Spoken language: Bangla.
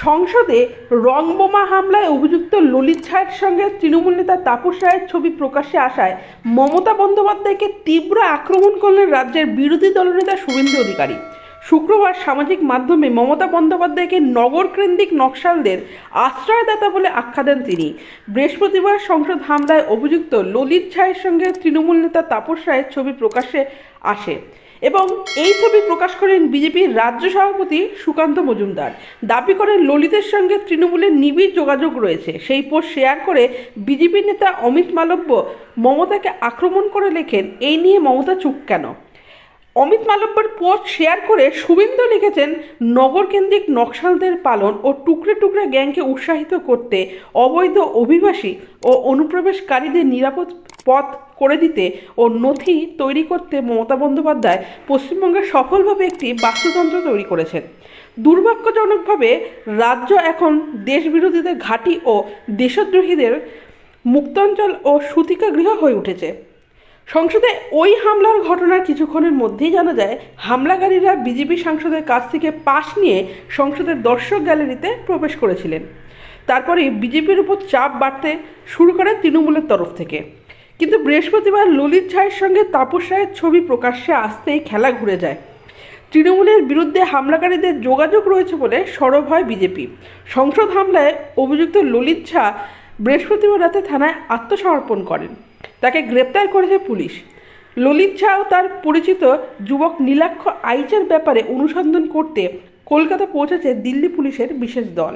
সংসদে রংবোমা হামলায় অভিযুক্ত ললিত ছায়ের সঙ্গে তৃণমূল নেতা তাপস রায়ের ছবি প্রকাশ্যে আসায় মমতা বন্দ্যোপাধ্যায়কে তীব্র আক্রমণ করলেন রাজ্যের বিরোধী দলনেতা শুভেন্দু অধিকারী। শুক্রবার সামাজিক মাধ্যমে মমতা বন্দ্যোপাধ্যায়কে নগরকেন্দ্রিক নকশালদের আশ্রয়দাতা বলে আখ্যা দেন তিনি। বৃহস্পতিবার সংসদ হামলায় অভিযুক্ত ললিত ছায়ের সঙ্গে তৃণমূল নেতা তাপস রায়ের ছবি প্রকাশ্যে আসে এবং এই ছবি প্রকাশ করেন বিজেপির রাজ্য সভাপতি সুকান্ত মজুমদার। দাবি করেন ললিতের সঙ্গে তৃণমূলের নিবিড় যোগাযোগ রয়েছে। সেই পোস্ট শেয়ার করে বিজেপি নেতা অমিত মালব্য মমতাকে আক্রমণ করে লেখেন, এই নিয়ে মমতা চুপ কেন? অমিত মালব্যর পোস্ট শেয়ার করে শুভেন্দু লিখেছেন, নগরকেন্দ্রিক নকশালদের পালন ও টুকরে টুকরে গ্যাংকে উৎসাহিত করতে অবৈধ অভিবাসী ও অনুপ্রবেশকারীদের নিরাপদ পথ করে দিতে ও নথি তৈরি করতে মমতা বন্দ্যোপাধ্যায় পশ্চিমবঙ্গে সফলভাবে একটি বাস্তুতন্ত্র তৈরি করেছেন। দুর্ভাগ্যজনকভাবে রাজ্য এখন দেশবিরোধীদের ঘাঁটি ও দেশদ্রোহীদের মুক্তাঞ্চল ও সুতিকা গৃহ হয়ে উঠেছে। সংসদে ওই হামলার ঘটনার কিছুক্ষণের মধ্যেই জানা যায়, হামলাকারীরা বিজেপি সাংসদের কাছ থেকে পাশ নিয়ে সংসদের দর্শক গ্যালারিতে প্রবেশ করেছিলেন। তারপরে বিজেপির উপর চাপ বাড়তে শুরু করে তৃণমূলের তরফ থেকে। কিন্তু বৃহস্পতিবার ললিত ঝায়ের সঙ্গে তাপস রায়ের ছবি প্রকাশ্যে আসতেই খেলা ঘুরে যায়। তৃণমূলের বিরুদ্ধে হামলাকারীদের যোগাযোগ রয়েছে বলে সরব হয় বিজেপি। সংসদ হামলায় অভিযুক্ত ললিত ঝা বৃহস্পতিবার রাতে থানায় আত্মসমর্পণ করেন। তাকে গ্রেপ্তার করেছে পুলিশ। ললিত ঝা ও তার পরিচিত যুবক নীলাক্ষ আইচের ব্যাপারে অনুসন্ধান করতে কলকাতা পৌঁছেছে দিল্লি পুলিশের বিশেষ দল।